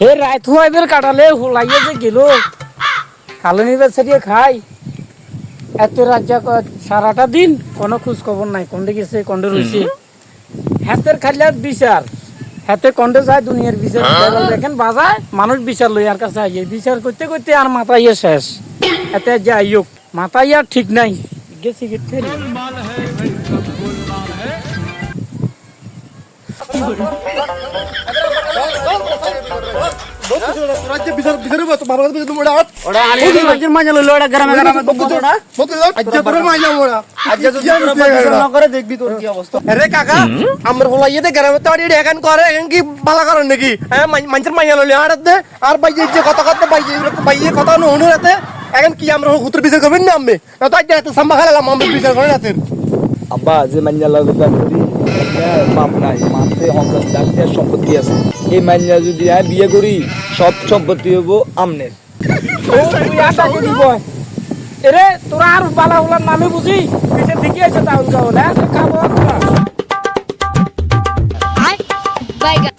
হে রাত হইবের কাটালে হুলাইয়ে যে গেল কালনি বেচারিয়ে খাই এত রাজ্যা সারাটা দিন কোনো খোঁজ খবর নাই কন্ডে গেছে কন্ডে রয়েছে হাতের খাইলে আর বিচার হাতে কন্ডে যায় দুনিয়ার বিচার দেখেন বাজায় মানুষ বিচার লইয়ার কাছে আইয়ে বিচার করতে করতে আর মাথা ইয়ে শেষ এতে যাই হোক মাথা আর ঠিক নাই গেছি গেছে নাকি মানুষের মাইয়া লইলে দে আর বাইয়ে যে কথা কথা বাইয়ে কথা নো হনু রাতে এখন কি আমরা হুতুর করবেন না আমি তো আজ এত সাম্বা খেলাম আমরা যে লাগাতার করি বাপ নাই অঙ্কার ডাক্তার সম্পত্তি আছে। এই মাইনা যদি আমি বিয়ে করি, সব সম্পত্তি হব আমনের। আশা এরে, তোরা আর বালা উলার নামে বুঝি, পিছে দিকে আছে তাহলে খাব বাইগা।